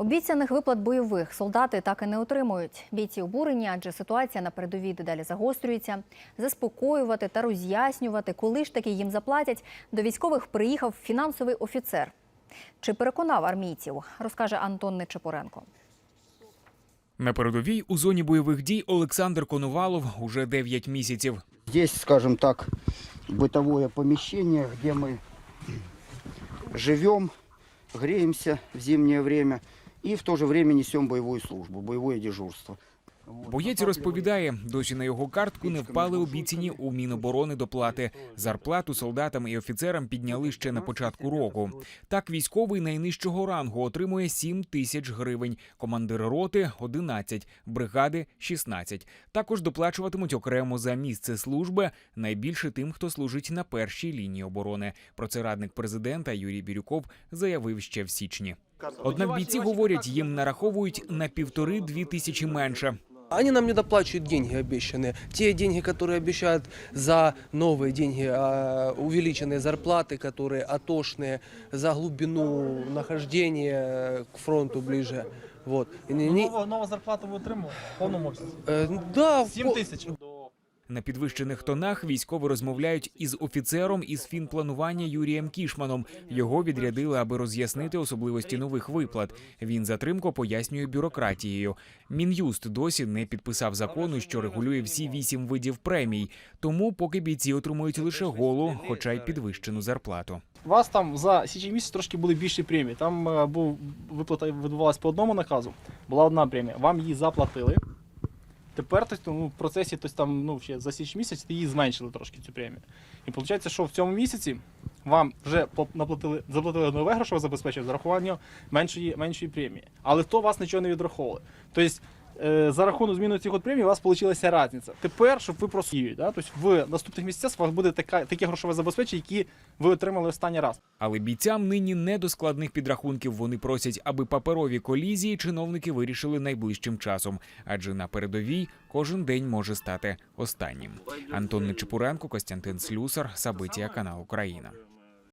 Обіцяних виплат бойових солдати так і не отримують. Бійці обурені, адже ситуація на передовій дедалі загострюється. Заспокоювати та роз'яснювати, коли ж таки їм заплатять, до військових приїхав фінансовий офіцер. Чи переконав армійців, розкаже Антон Нечепоренко. На передовій у зоні бойових дій Олександр Коновалов уже 9 місяців. Здесь, скажем так, бытовое помещение, где мы живем, греемся в зимнее время и в то же время несем боевую службу, боевое дежурство. Боєць розповідає, досі на його картку не впали обіцяні у Міноборони доплати. Зарплату солдатам і офіцерам підняли ще на початку року. Так, військовий найнижчого рангу отримує 7 тисяч гривень, командир роти – 11, бригади – 16. Також доплачуватимуть окремо за місце служби, найбільше тим, хто служить на першій лінії оборони. Про це радник президента Юрій Бірюков заявив ще в січні. Однак бійці говорять, їм нараховують на півтори-дві тисячі менше. Они нам не доплачивают деньги обещанные. Те деньги, которые обещают за новые деньги, а, увеличенные зарплаты, которые атошные, за глубину нахождения к фронту ближе. Вот. И не- не- Нова, нова зарплата ви отримали в повному обсязі. э, да, 7 по- тисяч. На підвищених тонах військові розмовляють із офіцером із фінпланування Юрієм Кішманом. Його відрядили, аби роз'яснити особливості нових виплат. Він затримко пояснює бюрократією. Мін'юст досі не підписав закону, що регулює всі вісім видів премій. Тому поки бійці отримують лише голу, хоча й підвищену зарплату. Вас там за січень місяць трошки були більші премії. Там е, був виплата відбувалася по одному наказу, була одна премія. Вам її заплатили. Тепер тобто, ну, в процесі то там, ну, ще за січ місяць її зменшили трошки цю премію. І виходить, що в цьому місяці вам вже наплатили, заплатили нове грошове забезпечення з зарахуванням меншої, меншої премії. Але то вас нічого не відраховували. Тобто за рахунок зміни цих от премій у вас вийшла різниця. Тепер, щоб ви просто її, да? тобто в наступних місяцях у вас буде така, таке грошове забезпечення, які ви отримали останній раз. Але бійцям нині не до складних підрахунків. Вони просять, аби паперові колізії чиновники вирішили найближчим часом, адже на передовій кожен день може стати останнім. Антон Нечепуренко, Костянтин Слюсар, Сабитія, канал Україна.